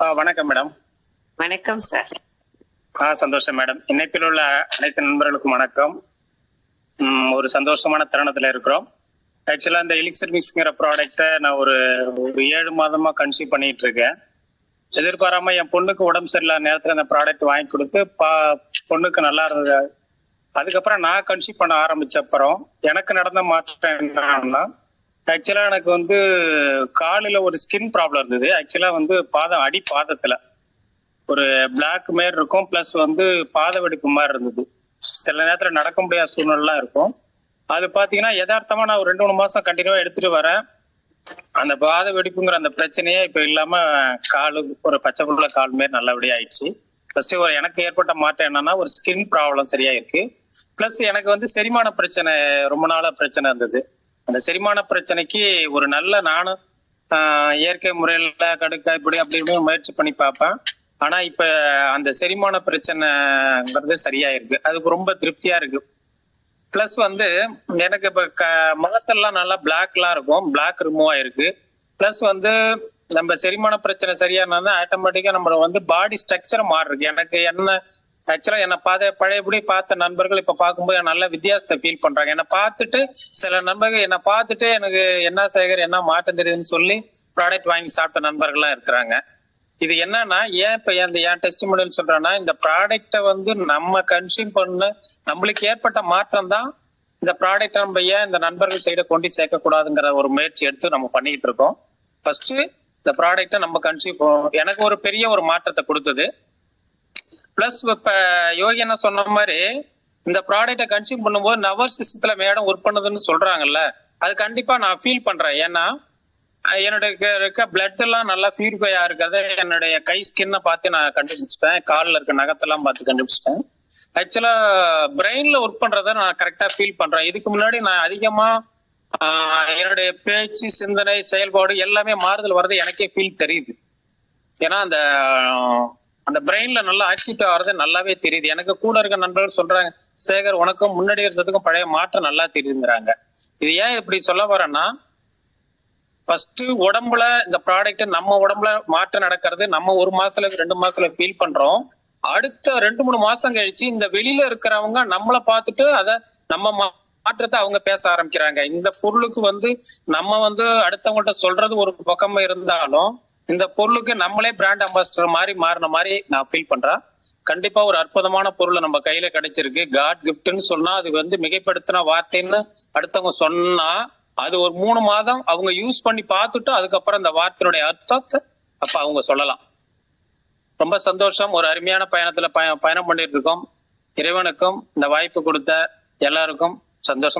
வணக்கம் மேடம். வணக்கம் சார் ஆ சந்தோஷம் மேடம். இணைப்பில் உள்ள அனைத்து நண்பர்களுக்கும் வணக்கம். ஒரு சந்தோஷமான தருணத்துல இருக்கிறோம். ஆக்சுவலா இந்த எலிக்சர் மிக்ஸ்ங்கிற ப்ராடக்ட்டை நான் ஒரு ஒரு ஏழு மாதமா கன்சியூம் பண்ணிட்டு இருக்கேன் எதிர்பாராம என் பொண்ணுக்கு உடம்பு சரியில்லாத நேரத்துல அந்த ப்ராடக்ட் வாங்கி கொடுத்து பா பொண்ணுக்கு நல்லா இருந்தது. அதுக்கப்புறம் நான் கன்சியூம் பண்ண ஆரம்பிச்ச அப்புறம் எனக்கு நடந்த மாற்றம் என்னன்னா ஆக்சுவலா எனக்கு வந்து காலில் ஒரு ஸ்கின் ப்ராப்ளம் இருந்தது. ஆக்சுவலா வந்து பாதம் அடி பாதத்துல. ஒரு பிளாக் மாரி இருக்கும் பிளஸ் வந்து பாத வெடிப்பு மாதிரி இருந்தது. சில நேரத்துல நடக்க முடியாத சூழ்நிலாம் இருக்கும். அது பாத்தீங்கன்னா யதார்த்தமா நான் ஒரு ரெண்டு மூணு மாசம் கண்டினியூவா எடுத்துட்டு வரேன். அந்த பாத வெடிப்புங்கிற அந்த பிரச்சனையே இப்ப இல்லாம காலு ஒரு பச்சை புள்ள கால் மாரி நல்லபடியா ஆயிடுச்சு. ஃபர்ஸ்ட் ஒரு எனக்கு ஏற்பட்ட மாற்றம் என்னன்னா ஒரு ஸ்கின் ப்ராப்ளம் சரியா இருக்கு பிளஸ் எனக்கு வந்து செரிமான பிரச்சனை ரொம்ப நாளா பிரச்சனை இருந்தது. அந்த செரிமான பிரச்சனைக்கு ஒரு நல்ல நானும் ஆஹ், இயற்கை முறையில கடுக்க இப்படி அப்படி இப்படி முயற்சி பண்ணி பார்ப்பேன். ஆனா இப்ப அந்த செரிமான பிரச்சனைங்கிறது சரியா இருக்கு அதுக்கு ரொம்ப திருப்தியா இருக்கு. பிளஸ் வந்து எனக்கு இப்ப க- முகத்தெல்லாம் நல்லா பிளாக்லாம் இருக்கும். பிளாக் ரிமூவ் ஆயிருக்கு. பிளஸ் வந்து நம்ம செரிமான பிரச்சனை சரியானா ஆட்டோமேட்டிக்கா நம்ம வந்து பாடி ஸ்ட்ரக்சர் மாறிருக்கு எனக்கு என்ன ஆக்சுவலா என்ன பார்த்த பழையபடி பார்த்த நண்பர்கள் இப்ப பார்க்கும்போது நல்ல வித்தியாசத்தை ஃபீல் பண்றாங்க. என்னை பார்த்துட்டு சில நண்பர்கள் என்னை பார்த்துட்டு எனக்கு என்ன சேகர் என்ன மாற்றம் தெரியுதுன்னு சொல்லி ப்ராடக்ட் வாங்கி சாப்பிட்ட நண்பர்கள்லாம் இருக்கிறாங்க. இது என்னன்னா ஏன் இப்ப அந்த ஏன் டெஸ்ட் மாடல் சொல்றேன்னா இந்த ப்ராடக்ட்டை வந்து நம்ம கன்சியூம் பண்ண நம்மளுக்கு ஏற்பட்ட மாற்றம் தான் இந்த ப்ராடக்ட் நம்ம ஏன் இந்த நண்பர்கள் சைட கொண்டு சேர்க்க கூடாதுங்கிற ஒரு முயற்சி எடுத்து நம்ம பண்ணிக்கிட்டு இருக்கோம். ஃபர்ஸ்ட் இந்த ப்ராடக்ட்டை நம்ம கன்சியூம் எனக்கு ஒரு பெரிய ஒரு மாற்றத்தை கொடுத்தது. பிளஸ் இப்ப யோகி என்ன சொன்ன மாதிரி இந்த ப்ராடக்ட்டை கன்சியூம் பண்ணும்போது நவர் சிஸ்டத்துல மேடம் ஒர்க் பண்ணுதுன்னு சொல்றாங்கல்ல அது கண்டிப்பா நான் ஃபீல் பண்றேன். ஏன்னா என்னுடைய க- இருக்க பிளட் எல்லாம் நல்லா பியூரிஃபையா இருக்கிறத என்னுடைய கை ஸ்கின்னை பார்த்து நான் கண்டுபிடிச்சிட்டேன். காலில் இருக்க நகத்தெல்லாம் பார்த்து கண்டுபிடிச்சிட்டேன். ஆக்சுவலா பிரெயின்ல ஒர்க் பண்றத நான் கரெக்டா ஃபீல் பண்றேன். இதுக்கு முன்னாடி நான் அதிகமா என்னுடைய பேச்சு சிந்தனை செயல்பாடு எல்லாமே மாறுதல் வர்றது எனக்கே ஃபீல் தெரியுது. ஏன்னா அந்த அந்த பிரெயின்ல நல்லா ஆக்டிவ் ஆகிறது நல்லாவே தெரியுது. எனக்கு கூட இருக்க நண்பர்கள் சொல்றாங்க சேகர் உனக்கும் முன்னாடி இருந்ததுக்கும் பழைய மாற்றம் நல்லா தெரியுங்கிறாங்க இது ஏன் இப்படி சொல்ல வரேன்னா ஃபர்ஸ்ட் உடம்புல இந்த ப்ராடக்ட் நம்ம உடம்புல மாற்றம் நடக்கிறது நம்ம ஒரு மாசத்துல ரெண்டு மாசத்துல ஃபீல் பண்றோம். அடுத்த ரெண்டு மூணு மாசம் கழிச்சு இந்த வெளியில இருக்கிறவங்க நம்மளை பார்த்துட்டு அதை நம்ம மா- மாற்றத்தை அவங்க பேச ஆரம்பிக்கிறாங்க. இந்த பொருளுக்கு வந்து நம்ம வந்து அடுத்தவங்கள்ட்ட சொல்றது ஒரு பக்கமா இருந்தாலும் இந்த பொருளுக்கு நம்மளே பிராண்ட் அம்பாசிடர் மாதிரி மாறின மாதிரி நான் ஃபீல் பண்றேன். கண்டிப்பா ஒரு அற்புதமான பொருள் நம்ம கையில கிடைச்சிருக்கு. காட் கிஃப்ட்னு சொன்னா அது வந்து மிகைப்படுத்தின வார்த்தைன்னு அடுத்தவங்க சொன்னா அது ஒரு மூணு மாதம் அவங்க யூஸ் பண்ணி பார்த்துட்டு அதுக்கப்புறம் அந்த வார்த்தையுடைய அர்த்தத்தை அப்ப அவங்க சொல்லலாம். ரொம்ப சந்தோஷம். ஒரு அருமையான பயணத்துல பய பயணம் பண்ணிட்டு இருக்கோம். இறைவனுக்கும் இந்த வாய்ப்பு கொடுத்த எல்லாருக்கும் சந்தோஷம்.